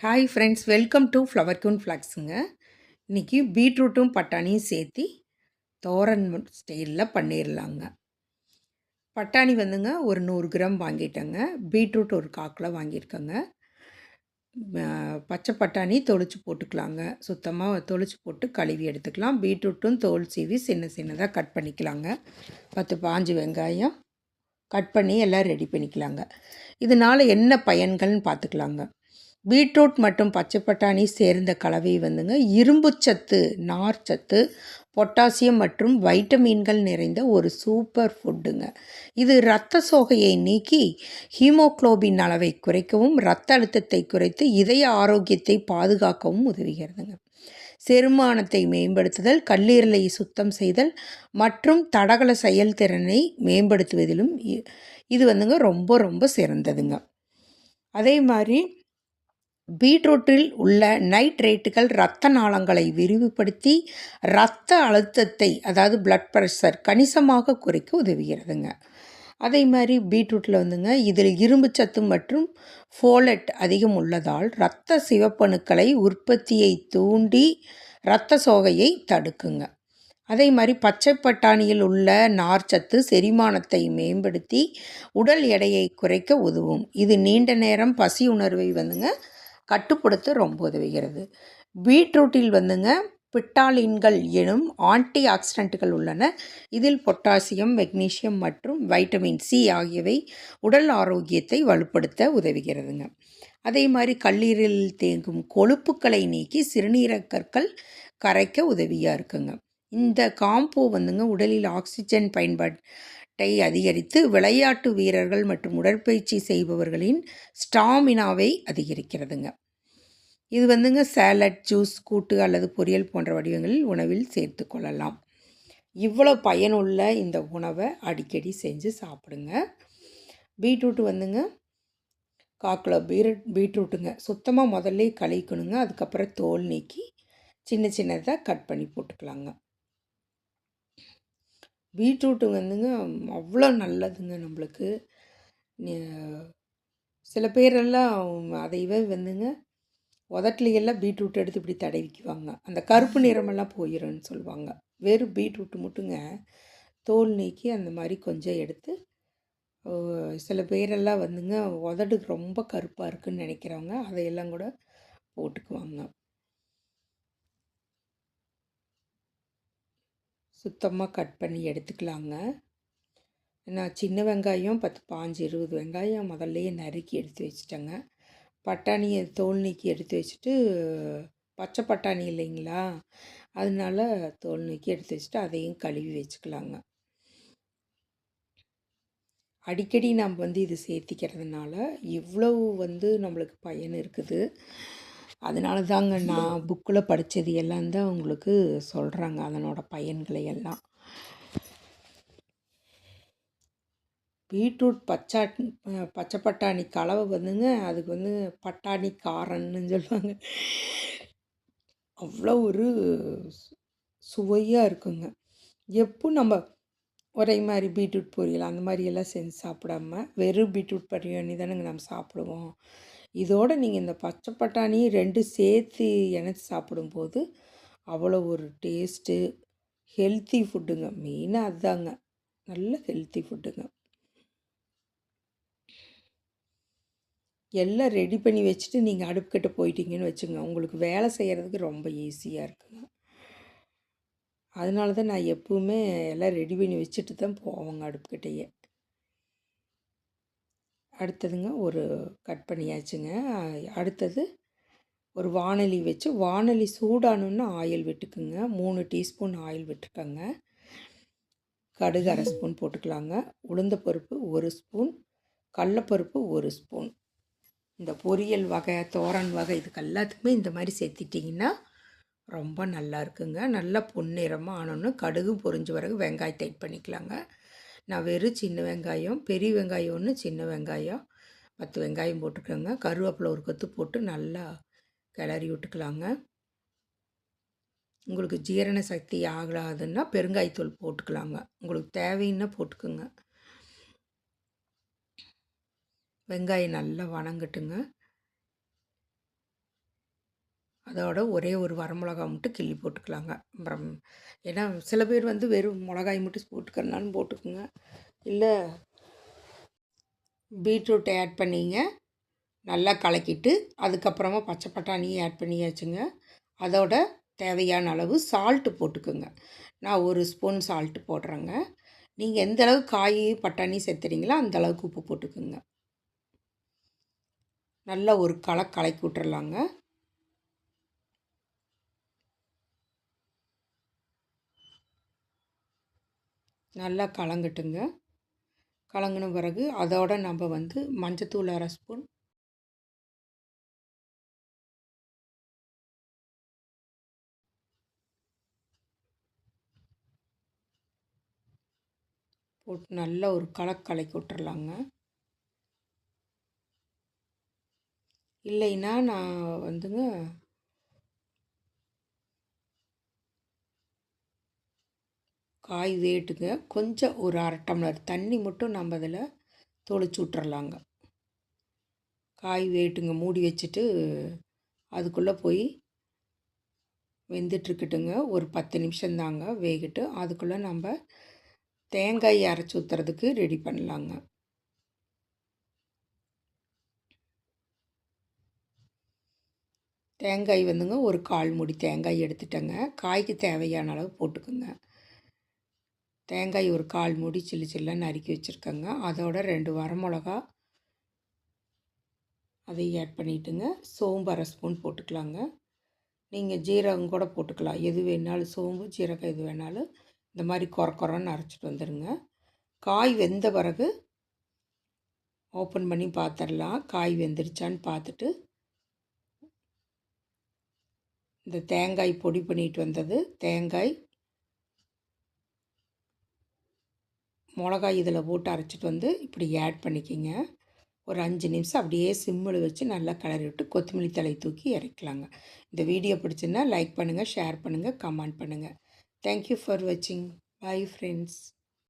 Hi friends welcome to flower கூன் ஃப்ளாக்ஸுங்க இன்றைக்கி பீட்ரூட்டும் பட்டாணியும் சேர்த்து தோரன் ஸ்டைலில் பண்ணிடலாங்க பட்டாணி வந்துங்க ஒரு நூறு கிராம் வாங்கிட்டேங்க. பீட்ரூட் ஒரு காக்கில் வாங்கியிருக்கேங்க. பச்சை பட்டாணி தொளிச்சு போட்டுக்கலாங்க. சுத்தமாக தொளிச்சு போட்டு கழுவி எடுத்துக்கலாம். பீட்ரூட்டும் தோல் சீவி சின்ன சின்னதாக கட் பண்ணிக்கலாங்க. பத்து பாஞ்சு வெங்காயம் கட் பண்ணி எல்லாம் ரெடி பண்ணிக்கலாங்க. இதனால் என்ன பயன்கள்னு பார்த்துக்கலாங்க. பீட்ரூட் மற்றும் பச்சை பட்டாணி சேர்ந்த கலவை வந்துங்க. இரும்புச்சத்து நார்ச்சத்து பொட்டாசியம் மற்றும் வைட்டமின்கள் நிறைந்த ஒரு சூப்பர் ஃபுட்டுங்க. இது இரத்த சோகையை நீக்கி ஹீமோக்ளோபின் அளவை குறைக்கவும் இரத்த அழுத்தத்தை குறைத்து இதய ஆரோக்கியத்தை பாதுகாக்கவும் உதவுகிறதுங்க. செரிமானத்தை மேம்படுத்துதல் கல்லீரலை சுத்தம் செய்தல் மற்றும் தடகள செயல்திறனை மேம்படுத்துவதிலும் இது வந்துங்க ரொம்ப ரொம்ப சிறந்ததுங்க. அதே மாதிரி பீட்ரூட்டில் உள்ள நைட்ரேட்டுகள் இரத்த நாளங்களை விரிவுபடுத்தி இரத்த அழுத்தத்தை அதாவது பிளட் ப்ரெஷர் கணிசமாக குறைக்க உதவுகிறதுங்க. அதே மாதிரி பீட்ரூட்டில் வந்துங்க இதில் இரும்பு சத்து மற்றும் ஃபோலட் அதிகம் உள்ளதால் இரத்த சிவப்பணுக்களை உற்பத்தியை தூண்டி இரத்த சோகையை தடுக்குங்க. அதே மாதிரி பச்சை பட்டாணியில் உள்ள நார்ச்சத்து செரிமானத்தை மேம்படுத்தி உடல் எடையை குறைக்க உதவும். இது நீண்ட நேரம் பசி உணர்வை வந்துங்க கட்டுப்படுத்த ரொம்ப உதவுகிறது. பீட்ரூட்டில் வந்துங்க பிட்டாலின்கள் எனும் ஆன்டி ஆக்சிடென்ட்கள் உள்ளன. இதில் பொட்டாசியம் மெக்னீசியம் மற்றும் வைட்டமின் சி ஆகியவை உடல் ஆரோக்கியத்தை வலுப்படுத்த உதவுகிறதுங்க. அதே மாதிரி கல்லீரலில் தேங்கும் கொழுப்புக்களை நீக்கி சிறுநீரகற்கள் கரைக்க உதவியாக இருக்குங்க. இந்த காம்போ வந்துங்க உடலில் ஆக்சிஜன் பயன்பாட்டை அதிகரித்து விளையாட்டு வீரர்கள் மற்றும் உடற்பயிற்சி செய்பவர்களின் ஸ்டாமினாவை அதிகரிக்கிறதுங்க. இது வந்துங்க சேலட் ஜூஸ் கூட்டு அல்லது பொரியல் போன்ற வடிவங்களில் உணவில் சேர்த்து கொள்ளலாம். இவ்வளோ பயனுள்ள இந்த உணவை அடிக்கடி செஞ்சு சாப்பிடுங்க. பீட்ரூட் வந்துங்க காக்கிலோ பீரட் பீட்ரூட்டுங்க. சுத்தமாக முதல்ல கழிக்கணுங்க அதுக்கப்புறம் தோல் நீக்கி சின்ன சின்னதாக கட் பண்ணி போட்டுக்கலாங்க. பீட்ரூட்டு வந்துங்க அவ்வளோ நல்லதுங்க நம்மளுக்கு. சில பேரெல்லாம் அதையவே வந்துங்க உதட்லையெல்லாம் பீட்ரூட் எடுத்து இப்படி தடவிக்குவாங்க அந்த கருப்பு நிறமெல்லாம் போயிடும்னு சொல்லுவாங்க. வெறும் பீட்ரூட்டு மட்டுங்க தோல் நீக்கி அந்த மாதிரி கொஞ்சம் எடுத்து சில பேரெல்லாம் வந்துங்க உதடு ரொம்ப கருப்பாக இருக்குதுன்னு நினைக்கிறவங்க அதையெல்லாம் கூட போட்டுக்குவாங்க. சுத்தமாக கட் பண்ணி எடுத்துக்கலாங்க. நான் சின்ன வெங்காயம் பத்து பாஞ்சு இருபது வெங்காயம் முதல்லையே நறுக்கி எடுத்து வச்சுட்டேங்க. பட்டாணியை தோல் நீக்கி எடுத்து வச்சுட்டு பச்சை பட்டாணி இல்லைங்களா? அதனால தோல் நீக்கி எடுத்து வச்சுட்டு அதையும் கழுவி வச்சுக்கலாங்க. அடிக்கடி நம்ம வந்து இது சேர்த்திக்கிறதுனால இவ்வளவு வந்து நம்மளுக்கு பயன் இருக்குது. அதனால தாங்க நான் புக்கில் படித்தது எல்லாம் தான் உங்களுக்கு சொல்கிறாங்க அதனோட பயன்களை எல்லாம். பீட்ரூட் பச்சா பச்சை பட்டாணி கலவை வந்துங்க அதுக்கு வந்து பட்டாணி காரன்னு சொல்லுவாங்க. அவ்வளோ ஒரு சுவையாக இருக்குங்க. எப்போ நம்ம ஒரே மாதிரி பீட்ரூட் பொரியல் அந்த மாதிரியெல்லாம் செஞ்சு சாப்பிடாம வெறும் பீட்ரூட் பிரியாணி தானேங்க நம்ம சாப்பிடுவோம். இதோடு நீங்கள் இந்த பச்சை பட்டாணி ரெண்டு சேர்த்து இணைச்சி சாப்பிடும்போது அவ்வளோ ஒரு டேஸ்ட்டு ஹெல்த்தி ஃபுட்டுங்க. மெயினாக அதுதாங்க நல்ல ஹெல்த்தி ஃபுட்டுங்க. எல்லாம் ரெடி பண்ணி வச்சுட்டு நீங்கள் அடுப்புக்கிட்ட போயிட்டீங்கன்னு வச்சுங்க. உங்களுக்கு வேலை செய்கிறதுக்கு ரொம்ப ஈஸியாக இருக்குங்க. அதனால தான் நான் எப்பவுமே எல்லாம் ரெடி பண்ணி வச்சுட்டு தான் போவேங்க அடுப்புக்கிட்டேயே. அடுத்ததுங்க ஒரு கட் பண்ணியாச்சுங்க. அடுத்தது ஒரு வானொலி வச்சு வானொலி சூடானோன்னு ஆயில் விட்டுக்குங்க. மூணு டீஸ்பூன் ஆயில் விட்டுருக்கங்க கடுகு அரை ஸ்பூன் போட்டுக்கலாங்க. உளுந்த பருப்பு ஒரு ஸ்பூன் கடலப்பருப்பு ஒரு ஸ்பூன். இந்த பொரியல் வகை தோரன் வகை இதுக்கு எல்லாத்துக்குமே இந்த மாதிரி சேர்த்திட்டிங்கன்னா ரொம்ப நல்லா இருக்குங்க. நல்லா பொன்னிறமாக ஆனோன்னு கடுகு பொரிஞ்ச பிறகு வெங்காயத்தை ஆட் பண்ணிக்கலாங்க. நான் வெறும் சின்ன வெங்காயம் பெரிய வெங்காயம் ஒன்று சின்ன வெங்காயம் பத்து வெங்காயம் போட்டுக்கோங்க. கருவேப்பிலை ஒரு கொத்து போட்டு நல்லா கிளறி விட்டுக்கலாங்க. உங்களுக்கு ஜீரண சக்தி ஆகலாதுன்னா பெருங்காயத்தூள் போட்டுக்கலாங்க. உங்களுக்கு தேவைன்னா போட்டுக்கோங்க. வெங்காயம் நல்லா வணங்கட்டுங்க. அதோட ஒரே ஒரு வரமிளகா மட்டும் கிள்ளி போட்டுக்கலாங்க. அப்புறம் ஏன்னா சில பேர் வந்து வெறும் மிளகாய் மட்டும் போட்டுக்கிறனாலும் போட்டுக்குங்க. இல்லை பீட்ரூட்டை ஆட் பண்ணிங்க நல்லா கலக்கிட்டு அதுக்கப்புறமா பச்சை பட்டாணியும் ஆட் பண்ணியாச்சுங்க. அதோட தேவையான அளவு சால்ட்டு போட்டுக்குங்க. நான் ஒரு ஸ்பூன் சால்ட்டு போடுறேங்க. நீங்கள் எந்த அளவு காய் பட்டாணி சேர்த்துறீங்களோ அந்த அளவுக்கு உப்பு போட்டுக்குங்க. நல்லா ஒரு களை கலக்கி விட்டுறலாங்க. நல்லா கலங்கட்டுங்க கலங்கின பிறகு அதோட நம்ம வந்து மஞ்சத்தூள் அரை ஸ்பூன் போட்டு நல்லா ஒரு கலக்கலைக்கு விட்டுறலாங்க. இல்லைன்னா நான் வந்துங்க காய் வேட்டுங்க. கொஞ்சம் ஒரு அரை டம்ளர் தண்ணி மட்டும் நம்ம அதில் தொளிச்சு விட்றலாங்க காய் வேட்டுங்க. மூடி வச்சுட்டு அதுக்குள்ளே போய் வெந்துட்டுருக்கட்டுங்க. ஒரு பத்து நிமிஷம் தாங்க வேகிட்டு. அதுக்குள்ளே நம்ம தேங்காய் அரைச்சி ஊற்றுறதுக்கு ரெடி பண்ணலாங்க. தேங்காய் வந்துங்க. ஒரு கால் மூடி தேங்காய் எடுத்துட்டேங்க. காய்க்கு தேவையான அளவு போட்டுக்குங்க. தேங்காய் ஒரு கால் மூடி சில்லு சில்லுன்னு நறுக்கி வச்சுருக்கேங்க. அதோட ரெண்டு வரமிளகா அதை ஆட் பண்ணிவிட்டுங்க சோம்பு அரை ஸ்பூன் போட்டுக்கலாங்க. நீங்கள் ஜீரகம் கூட போட்டுக்கலாம். எது வேணாலும் சோம்பு ஜீரகம் எது வேணாலும் இந்த மாதிரி குற குறன்னு அரைச்சிட்டு வந்துடுங்க காய் வெந்த பிறகு ஓப்பன் பண்ணி பார்த்துடலாம் காய் வெந்துருச்சான்னு பார்த்துட்டு இந்த தேங்காய் பொடி பண்ணிட்டு வந்தது. தேங்காய் மிளகாய் இதில் போட்டு அரைச்சிட்டு வந்து இப்படி ஆட் பண்ணிக்கிங்க. ஒரு அஞ்சு நிமிஷம் அப்படியே சிம்மில் வச்சு நல்லா கிளறி விட்டு கொத்தமல்லி தலை தூக்கி இறக்கலாங்க. இந்த வீடியோ பிடிச்சுன்னா லைக் பண்ணுங்கள் ஷேர் பண்ணுங்கள் கமெண்ட் பண்ணுங்கள் தேங்க்யூ ஃபார் வாட்சிங் பை ஃப்ரெண்ட்ஸ்